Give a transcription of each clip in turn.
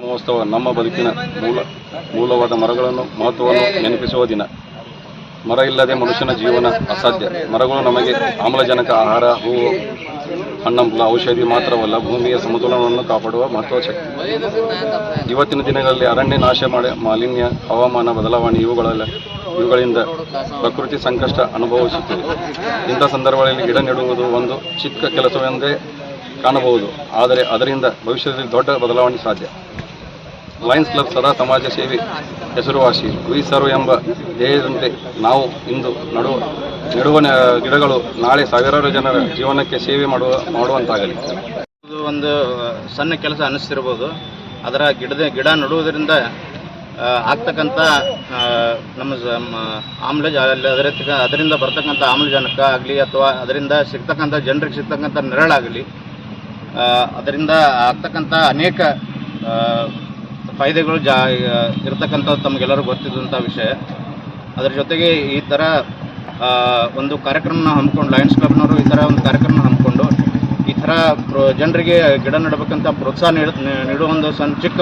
ಮಹೋತ್ಸವ ನಮ್ಮ ಬದುಕಿನ ಮೂಲ ಮೂಲವಾದ ಮರಗಳನ್ನು ಮಹತ್ವವನ್ನು ನೆನಪಿಸುವ ದಿನ. ಮರ ಇಲ್ಲದೆ ಮನುಷ್ಯನ ಜೀವನ ಅಸಾಧ್ಯ. ಮರಗಳು ನಮಗೆ ಆಮ್ಲಜನಕ ಆಹಾರ ಹೂವು ಹಣ್ಣಂಬಲ ಔಷಧಿ ಮಾತ್ರವಲ್ಲ, ಭೂಮಿಯ ಸಮತೋಲನವನ್ನು ಕಾಪಾಡುವ ಮಹತ್ವ ಶಕ್ತಿ. ಇವತ್ತಿನ ದಿನಗಳಲ್ಲಿ ಅರಣ್ಯ ನಾಶ ಮಾಡಿ, ಮಾಲಿನ್ಯ, ಹವಾಮಾನ ಬದಲಾವಣೆ ಇವುಗಳೆಲ್ಲ, ಇವುಗಳಿಂದ ಪ್ರಕೃತಿ ಸಂಕಷ್ಟ ಅನುಭವಿಸುತ್ತಿದೆ. ಇಂಥ ಸಂದರ್ಭಗಳಲ್ಲಿ ಗಿಡ ನೆಡುವುದು ಒಂದು ಚಿಕ್ಕ ಕೆಲಸವೆಂದೇ ಕಾಣಬಹುದು. ಆದರೆ ಅದರಿಂದ ಭವಿಷ್ಯದಲ್ಲಿ ದೊಡ್ಡ ಬದಲಾವಣೆ ಸಾಧ್ಯ. ಲಯನ್ಸ್ ಕ್ಲಬ್ ಸದಾ ಸಮಾಜ ಸೇವೆ ಹೆಸರುವಾಸಿ. ವಿ ಸರ್ವ್ ಎಂಬ ಧ್ಯೇಯದಂತೆ ನಾವು ಇಂದು ನಡುವ ನೆಡುವ ಗಿಡಗಳು ನಾಳೆ ಸಾವಿರಾರು ಜನರ ಜೀವನಕ್ಕೆ ಸೇವೆ ಮಾಡುವ, ಮಾಡುವಂತಾಗಲಿ. ಇದು ಒಂದು ಸಣ್ಣ ಕೆಲಸ ಅನ್ನಿಸ್ತಿರ್ಬೋದು. ಅದರ ಗಿಡದ, ಗಿಡ ನೆಡುವುದರಿಂದ ಆಗ್ತಕ್ಕಂಥ ನಮ್ಮ ಆಮ್ಲಜ ಅದರ ಅದರಿಂದ ಬರ್ತಕ್ಕಂಥ ಆಮ್ಲಜನಕ ಆಗಲಿ ಅಥವಾ ಅದರಿಂದ ಸಿಗ್ತಕ್ಕಂಥ ಜನರಿಗೆ ಸಿಗ್ತಕ್ಕಂಥ ನೆರಳಾಗಲಿ ಅದರಿಂದ ಆಗ್ತಕ್ಕಂಥ ಅನೇಕ ಫಾಯ್ದೆಗಳು ಜಾ ಇರತಕ್ಕಂಥದ್ದು ತಮಗೆಲ್ಲರೂ ಗೊತ್ತಿದ್ದಂಥ ವಿಷಯ. ಅದರ ಜೊತೆಗೆ ಈ ಥರ ಒಂದು ಕಾರ್ಯಕ್ರಮನ ಹಮ್ಮಿಕೊಂಡು ಲಯನ್ಸ್ ಕ್ಲಬ್ನವರು ಈ ಥರ ಒಂದು ಕಾರ್ಯಕ್ರಮ ಹಮ್ಮಿಕೊಂಡು, ಈ ಥರ ಜನರಿಗೆ ಗಿಡ ನೆಡಬೇಕಂತ ಪ್ರೋತ್ಸಾಹ ನೀಡ ನೀಡುವ ಒಂದು ಸಣ್ಣ ಚಿಕ್ಕ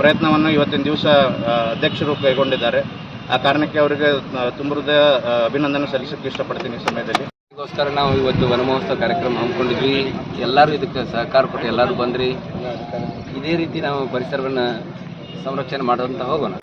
ಪ್ರಯತ್ನವನ್ನು ಇವತ್ತಿನ ದಿವಸ ಅಧ್ಯಕ್ಷರು ಕೈಗೊಂಡಿದ್ದಾರೆ. ಆ ಕಾರಣಕ್ಕೆ ಅವರಿಗೆ ತುಂಬ ಹೃದಯ ಅಭಿನಂದನೆ ಸಲ್ಲಿಸೋಕ್ಕೆ ಇಷ್ಟಪಡ್ತೀನಿ ಈ ಸಮಯದಲ್ಲಿ. ಅದಕ್ಕೋಸ್ಕರ ನಾವು ಇವತ್ತು ವನ ಮಹೋತ್ಸವ ಕಾರ್ಯಕ್ರಮ ಹಮ್ಮಿಕೊಂಡಿದ್ವಿ. ಎಲ್ಲರೂ ಇದಕ್ಕೆ ಸಹಕಾರ ಕೊಟ್ಟು ಎಲ್ಲರೂ ಬಂದ್ರಿ. ಇದೇ ರೀತಿ ನಾವು ಪರಿಸರವನ್ನು ಸಂರಕ್ಷಣೆ ಮಾಡುವಂತ ಹೋಗೋಣ.